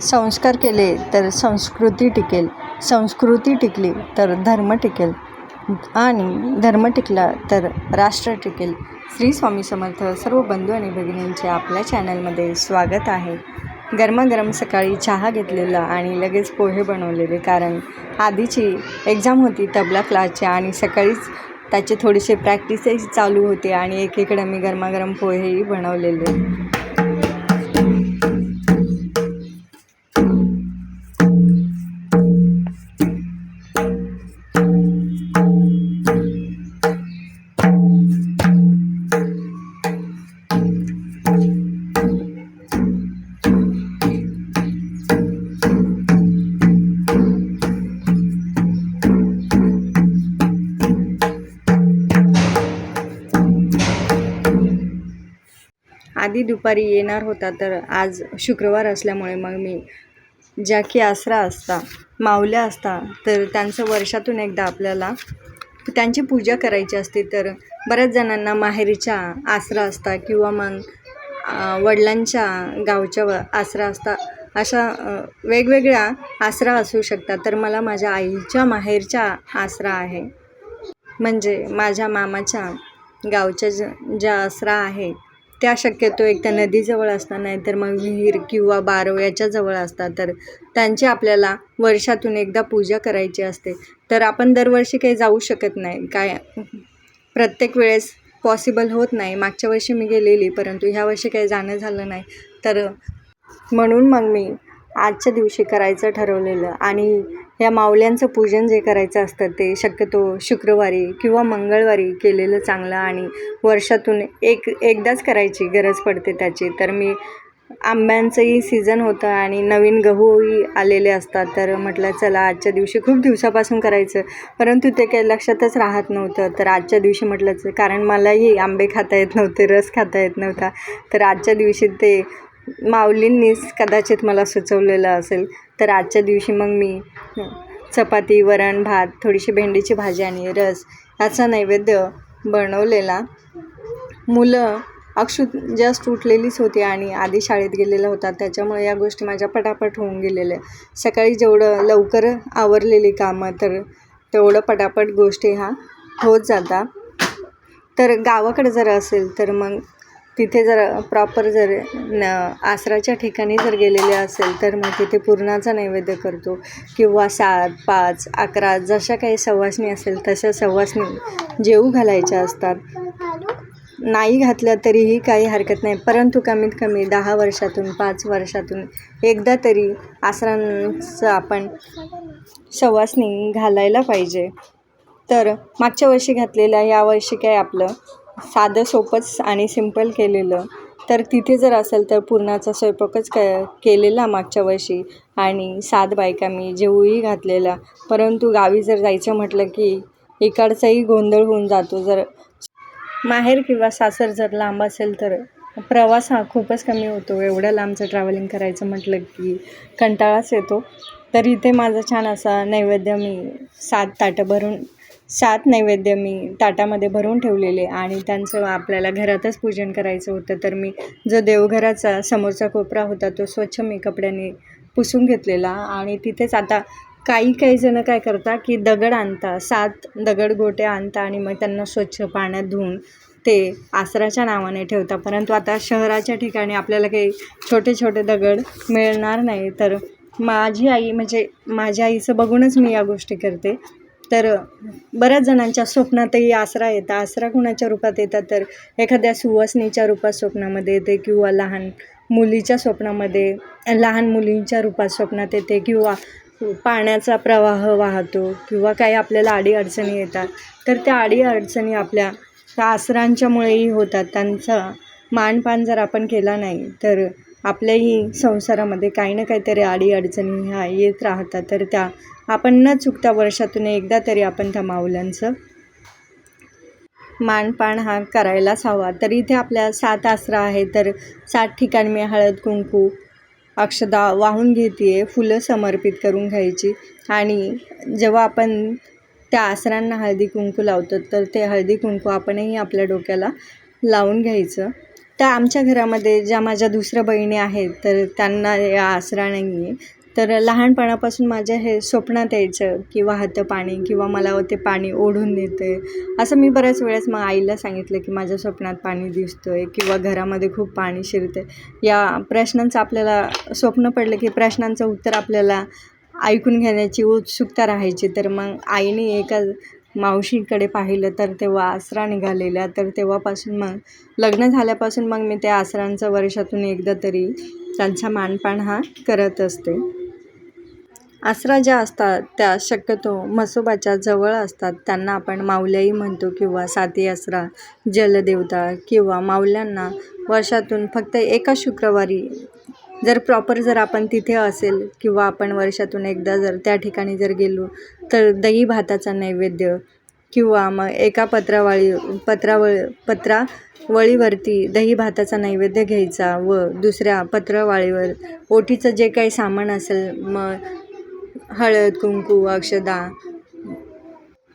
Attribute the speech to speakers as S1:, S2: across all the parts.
S1: संस्कार केले तर संस्कृती टिकेल. संस्कृती टिकली तर धर्म टिकेल. आणि धर्म टिकला तर राष्ट्र टिकेल. श्री स्वामी समर्थ सर्व बंधू आणि भगिनींचे आपल्या चॅनलमध्ये स्वागत आहे. गरमागरम सकाळी चहा घेतलेला आणि लगेच पोहे बनवलेले कारण आधीची एक्झाम होती तबला क्लासची आणि सकाळीच त्याचे थोडीशी प्रॅक्टिसही चालू होते आणि एकीकडे मी गरमागरम पोहेही बनवलेले. आधी दुपारी येणार होता तर आज शुक्रवार असल्यामुळे मग मी ज्या की आसरा असता माऊल्या असता तर त्यांचं वर्षातून एकदा आपल्याला त्यांची पूजा करायची असते. तर बऱ्याच जणांना माहेरीच्या आसरा असता किंवा मग वडिलांच्या गावच्या व आसरा असता अशा वेगवेगळ्या आसरा असू शकतात. तर मला माझ्या आईच्या माहेरच्या आसरा आहे. म्हणजे माझ्या मामाच्या गावच्या ज ज्या आसरा आहे त्या शक्यतो एक नदीजवळ असतात नाही तर मग विहीर किंवा बारव याच्याजवळ असतात. तर त्यांची आपल्याला वर्षातून एकदा पूजा करायची असते. तर आपण दरवर्षी काही जाऊ शकत नाही. काय प्रत्येक वेळेस पॉसिबल होत नाही. मागच्या वर्षी मी गेलेली परंतु ह्या वर्षी काही जाणं झालं नाही. तर म्हणून मग मी आजच्या दिवशी करायचं ठरवलेलं. आणि या माऊल्यांचं पूजन जे करायचं असतं ते शक्यतो शुक्रवारी किंवा मंगळवारी केलेलं चांगलं आणि वर्षातून एक एकदाच करायची गरज पडते त्याची. तर मी आंब्यांचंही सीझन होतं आणि नवीन गहूही आलेले असतात. तर म्हटलं चला आजच्या दिवशी खूप दिवसापासून करायचं. परंतु ते काही लक्षातच राहत नव्हतं. तर आजच्या दिवशी म्हटलंच कारण मलाही आंबे खाता येत नव्हते रस खाता येत नव्हता. तर आजच्या दिवशी ते माऊलींनीच कदाचित मला सुचवलेलं असेल. तर आजच्या दिवशी मग मी चपाती वरण भात थोडीशी भेंडीची भाजी आणि रस याचा नैवेद्य बनवलेला. मुलं अक्षु जस्ट उठलेलीच होती आणि आधी शाळेत गेलेला होता. त्याच्यामुळे या गोष्टी माझ्या पटापट होऊन गेलेल्या. सकाळी जेवढं लवकर आवरलेली कामं तर तेवढं पटापट गोष्टी ह्या होत जाता. तर गावाकडे जर असेल तर मग तिथे जर प्रॉपर जर न आसराच्या ठिकाणी जर गेलेले असेल तर मग तिथे पूर्णाचा नैवेद्य करतो. किंवा सात पाच अकरा जशा काही सवासणी असेल तशा सवासणी जेवू घालायच्या असतात. नाही घातल्या तरीही काही हरकत नाही. परंतु कमीत कमी दहा वर्षातून पाच वर्षातून एकदा तरी आसरांचं आपण सवासणी घालायला पाहिजे. तर मागच्या वर्षी घातलेल्या या वर्षी काय आपलं साधं सोपंच आणि सिंपल केलेलं. तर तिथे जर असेल तर पुरणाचा स्वयंपाकच क केलेला मागच्या वर्षी. आणि सात बायका मी जेवूही घातलेला परंतु गावी जर जायचं म्हटलं की इकडचाही गोंधळ होऊन जातो. जर माहेर किंवा सासर जर लांब असेल तर प्रवास हा खूपच कमी होतो. एवढ्या लांबचं ट्रॅव्हलिंग करायचं म्हटलं की कंटाळाच येतो. तर इथे माझा छान असा नैवेद्य मी सात ताटं भरून सात नैवेद्य मी ताटामध्ये भरून ठेवलेले आणि त्यांचं आपल्याला घरातच पूजन करायचं होतं. तर मी जो देवघराचा समोरचा कोपरा होता तो स्वच्छ मी कपड्याने पुसून घेतलेला आणि तिथेच आता काही काही जणं काय करता की दगड आणता सात दगड गोटे आणता आणि मग त्यांना स्वच्छ पाण्यात धुवून ते आसराच्या नावाने ठेवता. परंतु आता शहराच्या ठिकाणी आपल्याला काही छोटे छोटे दगड मिळणार नाही. तर माझी आई म्हणजे माझ्या आईचं बघूनच मी या गोष्टी करते. तर बऱ्याच जणांच्या स्वप्नातही आसरा येतात. आसरा कुणाच्या रूपात येतात? तर एखाद्या सुवासनीच्या रूपात स्वप्नामध्ये येते किंवा लहान मुलीच्या स्वप्नामध्ये लहान मुलींच्या रूपात स्वप्नात येते किंवा पाण्याचा प्रवाह वाहतो किंवा काही आपल्याला अडीअडचणी येतात. तर त्या अडीअडचणी आपल्या त्या आसरांच्यामुळेही होतात. त्यांचा मानपान जर आपण केला नाही तर आपल्याही संसारामध्ये काही ना काहीतरी अडीअडचणी ह्या येत राहतात तर त्या आपण न चुकता वर्षातून एकदा तरी आपण त्या माऊलांचं मानपान हा करायलाच हवा. तर इथे आपल्या सात आसरा आहे तर सात ठिकाणी मी हळद कुंकू अक्षदा वाहून घेते फुलं समर्पित करून घ्यायची. आणि जेव्हा आपण त्या आसरांना हळदी कुंकू लावतो तर ते हळदी कुंकू आपणही आपल्या डोक्याला लावून घ्यायचं. तर आमच्या घरामध्ये ज्या माझ्या दुसऱ्या बहिणी आहेत तर त्यांना या आसरा नाही आहे तर लहानपणापासून माझ्या हे स्वप्नात यायचं की वाहतं पाणी किंवा मला ते पाणी ओढून नेतं आहे असं मी बऱ्याच वेळेस मग आईला सांगितलं की माझ्या स्वप्नात पाणी दिसतं आहे किंवा घरामध्ये खूप पाणी शिरतं आहे या प्रश्नांचं आपल्याला स्वप्न पडलं की प्रश्नांचं उत्तर आपल्याला ऐकून घेण्याची उत्सुकता राहायची. तर मग आईने एका मावशीकडे पाहिलं तर तेव्हा आसरा निघालेल्या तर तेव्हापासून मग लग्न झाल्यापासून मग मी त्या आसरांचं वर्षातून एकदा तरी त्यांचा मानपान हा करत असते. आसरा ज्या असतात त्या शक्यतो म्हसोबाच्या जवळ असतात. त्यांना आपण माऊल्याही म्हणतो किंवा साती आसरा जलदेवता किंवा माऊल्यांना वर्षातून फक्त एका शुक्रवारी जर प्रॉपर जर आपण तिथे असेल किंवा आपण वर्षातून एकदा जर त्या ठिकाणी जर गेलो तर दही भाताचा नैवेद्य किंवा मग एका पत्रावळी पत्रावळ पत्रावळीवरती दही भाताचा नैवेद्य घ्यायचा व दुसऱ्या पत्रावळीवर ओटीचं जे काही सामान असेल मग हळद कुंकू अक्षदा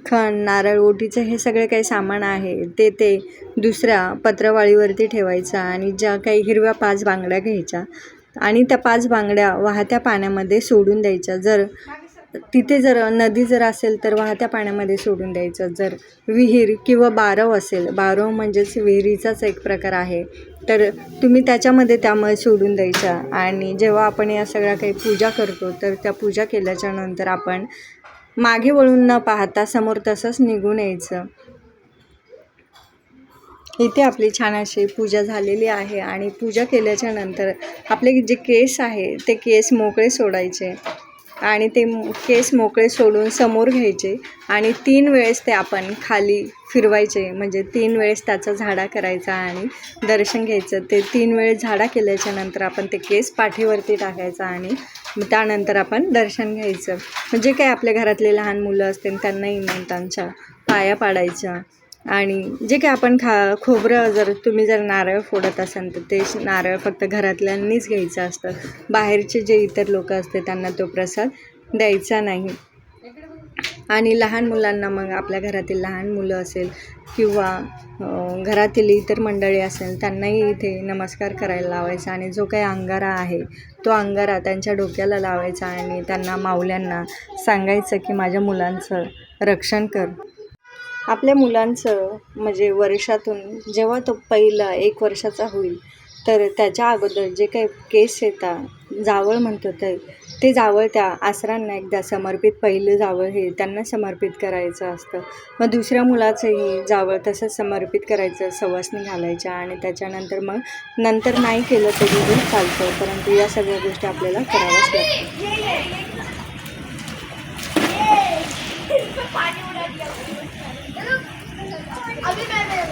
S1: खण नारळ ओटीचं हे सगळे काही सामान आहे ते ते दुसऱ्या पत्रवाळीवरती ठेवायचं आणि ज्या काही हिरव्या पाच बांगड्या घ्यायच्या आणि त्या पाच बांगड्या वाहत्या पाण्यामध्ये सोडून द्यायच्या. जर तिथे जर नदी जर असेल तर वाहत्या पाण्यामध्ये सोडून द्यायचं. जर विहीर किंवा बारव असेल बारव म्हणजेच विहिरीचाच एक प्रकार आहे. तर तुम्ही त्याच्यामध्ये त्यामध्ये सोडून द्यायच्या आणि जेव्हा आपण या सगळ्या काही पूजा करतो तर त्या पूजा केल्याच्यानंतर आपण मागे वळून न पाहता समोर तसंच निघून यायचं. इथे आपली छान अशी पूजा झालेली आहे आणि पूजा केल्याच्यानंतर आपले जे केस आहे ते केस मोकळे सोडायचे आणि ते केस मोकळे सोडून समोर घ्यायचे आणि तीन वेळेस ते आपण खाली फिरवायचे. म्हणजे तीन वेळेस त्याचा झाडा करायचा आणि दर्शन घ्यायचं. ते तीन वेळेस झाडा केल्याच्यानंतर आपण ते केस पाठीवरती टाकायचा आणि त्यानंतर आपण दर्शन घ्यायचं. म्हणजे काय आपल्या घरातले लहान मुलं असतील त्यांनाही इमंतांच्या पाया पाडायच्या. आणि जे काही आपण खा खोबरं जर तुम्ही जर नारळ फोडत असाल तर ते नारळ फक्त घरातल्यांनीच घ्यायचं असतं. बाहेरचे जे इतर लोक असते त्यांना तो प्रसाद द्यायचा नाही. आणि लहान मुलांना मग आपल्या घरातील लहान मुलं असेल किंवा घरातील इतर मंडळी असेल त्यांनाही इथे नमस्कार करायला लावायचा आणि जो काही अंगारा आहे तो अंगारा त्यांच्या डोक्याला लावायचा आणि त्यांना माऊल्यांना सांगायचं की माझ्या मुलांचं रक्षण कर. आपल्या मुलांचं म्हणजे वर्षातून जेव्हा तो पहिला एक वर्षाचा होईल तर त्याच्या अगोदर जे काही केस येतात जावळ म्हणतो तर ते जावळ त्या आसरांना एकदा समर्पित पहिलं जावळ हे त्यांना समर्पित करायचं असतं मग दुसऱ्या मुलाचंही जावळ तसंच समर्पित करायचं सवासणी घालायच्या आणि त्याच्यानंतर मग नंतर नाही केलं तरी चालतं परंतु या सगळ्या गोष्टी आपल्याला कराव्याच लागतात
S2: अभी मैं मैं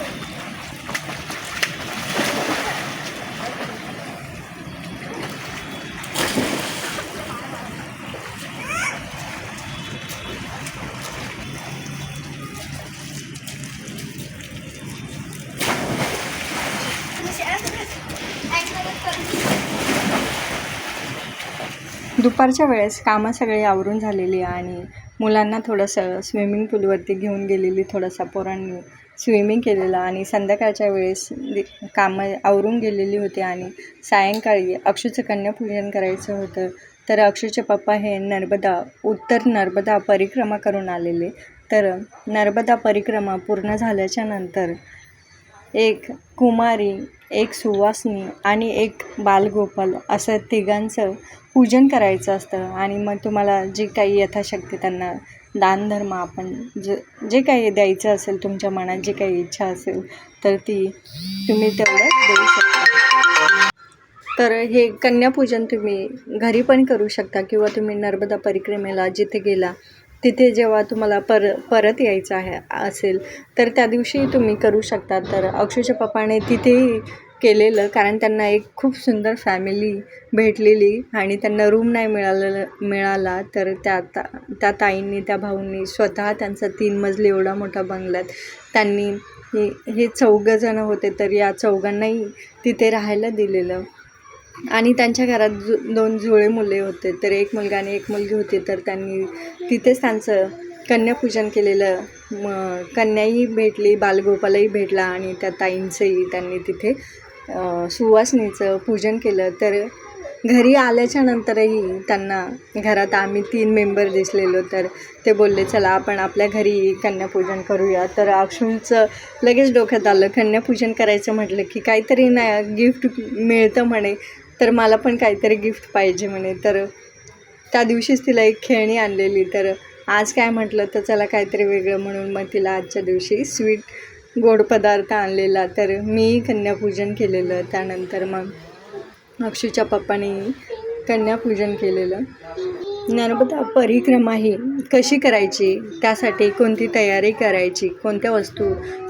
S1: दुपारच्या वेळेस कामं सगळी आवरून झालेली आणि मुलांना थोडंसं स्विमिंग पूलवरती घेऊन गेलेली थोडासा पोरांनी स्विमिंग केलेलं आणि संध्याकाळच्या वेळेस कामं आवरून गेलेली होती आणि सायंकाळी अक्षूचं कन्यापूजन करायचं होतं. तर अक्षूचे पप्पा हे नर्मदा उत्तर नर्मदा परिक्रमा करून आलेले. तर नर्मदा परिक्रमा पूर्ण झाल्याच्यानंतर एक कुमारी एक सुवासिनी आणि एक बालगोपाल असं तिघांचं पूजन करायचं असतं आणि मग तुम्हाला जी काही यथाशक्ती त्यांना दानधर्म आपण ज जे काही द्यायचं असेल तुमच्या मनात जे काही इच्छा असेल तर ती तुम्ही तेवढं देऊ शकता. तर हे कन्यापूजन तुम्ही घरी पण करू शकता किंवा तुम्ही नर्मदा परिक्रमेला जिथे गेला तिथे जेव्हा तुम्हाला पर परत यायचं आहे असेल तर त्या दिवशी तुम्ही करू शकता. तर अक्षुच्या पप्पाने तिथेही केलेलं कारण त्यांना एक खूप सुंदर फॅमिली भेटलेली आणि त्यांना रूम नाही मिळालेलं मिळाला तर त्या ता त्या ताईंनी त्या भाऊंनी स्वतः त्यांचा तीन मजली एवढा मोठा बंगल्यात त्यांनी हे हे चौघंजणं होते तर या चौघांनाही तिथे राहायला दिलेलं. आणि त्यांच्या घरात जु दोन जुळे मुले होते तर एक मुलगा आणि एक मुलगी होती तर त्यांनी तिथेच त्यांचं कन्यापूजन केलेलं. मग कन्याही भेटली बालगोपालही भेटला आणि त्या ताईंचंही त्यांनी तिथे सुवासिनीचं पूजन केलं तर घरी आल्याच्या नंतरही त्यांना घरात आम्ही तीन मेंबर दिसलेलो तर ते बोलले चला आपण आपल्या घरी कन्यापूजन करूया. तर अक्षूंचं लगेच डोक्यात आलं कन्यापूजन करायचं म्हटलं की काहीतरी नाही गिफ्ट मिळतं म्हणे तर मला पण काहीतरी गिफ्ट पाहिजे म्हणे. तर त्या दिवशीच तिला एक खेळणी आणलेली तर आज काय म्हटलं तर चला काहीतरी वेगळं म्हणून मग तिला आजच्या दिवशी स्वीट गोड पदार्थ आणलेला. तर मी कन्यापूजन केलेलं त्यानंतर मग अक्षूच्या पप्पाने कन्यापूजन केलेलं. नर्मदा परिक्रमा ही कशी करायची? त्यासाठी कोणती तयारी करायची? कोणत्या वस्तू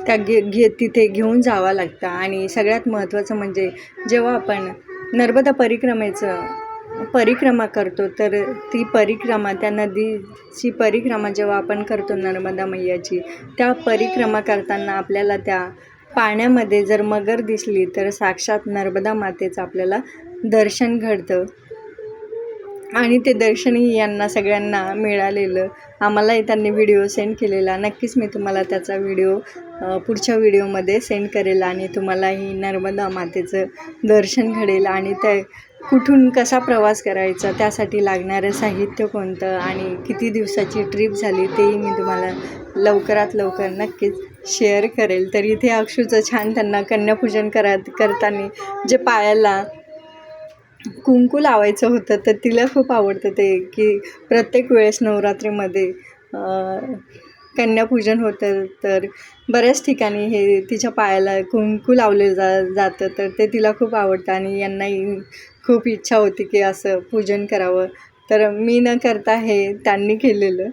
S1: त्या घे घे तिथे घेऊन जावं लागतं? आणि सगळ्यात महत्त्वाचं म्हणजे जेव्हा आपण नर्मदा परिक्रमेचं परिक्रमा करतो तर ती परिक्रमा त्या नदीची परिक्रमा जेव्हा आपण करतो नर्मदा मैयाची त्या परिक्रमा करताना आपल्याला त्या पाण्यामध्ये जर मगर दिसली तर साक्षात नर्मदा मातेचं आपल्याला दर्शन घडतं. आणि ते दर्शनही यांना सगळ्यांना मिळालेलं. आम्हालाही त्यांनी व्हिडिओ सेंड केलेला. नक्कीच मी तुम्हाला त्याचा व्हिडिओ पुढच्या व्हिडिओमध्ये सेंड करेल आणि तुम्हालाही नर्मदा मातेचं दर्शन घडेल. आणि ते कुठून कसा प्रवास करायचा त्यासाठी लागणारं साहित्य कोणतं आणि किती दिवसाची ट्रिप झाली तेही मी तुम्हाला लवकरात लवकर नक्कीच शेअर करेल. तर इथे अक्षूचं छान त्यांना कन्यापूजन करत करताना जे पायाला कुंकू लावायचं होतं तर तिला खूप आवडतं ते की प्रत्येक वेळेस नवरात्रीमध्ये कन्यापूजन होतं तर बऱ्याच ठिकाणी हे तिच्या पायाला कुंकू लावले जा जातं तर ते तिला खूप आवडतं आणि यांनाही खूप इच्छा होती की असं पूजन करावं. तर मी न करता हे त्यांनी केलेलं.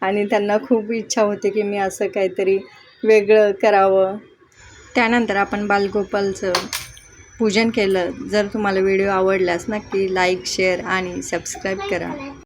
S1: आणि त्यांना खूप इच्छा होती की मी असं काहीतरी वेगळं करावं. त्यानंतर आपण बालगोपालचं पूजन केलं. जर तुम्हाला व्हिडिओ आवडल्यास नक्की लाईक शेअर आणि सबस्क्राईब करा.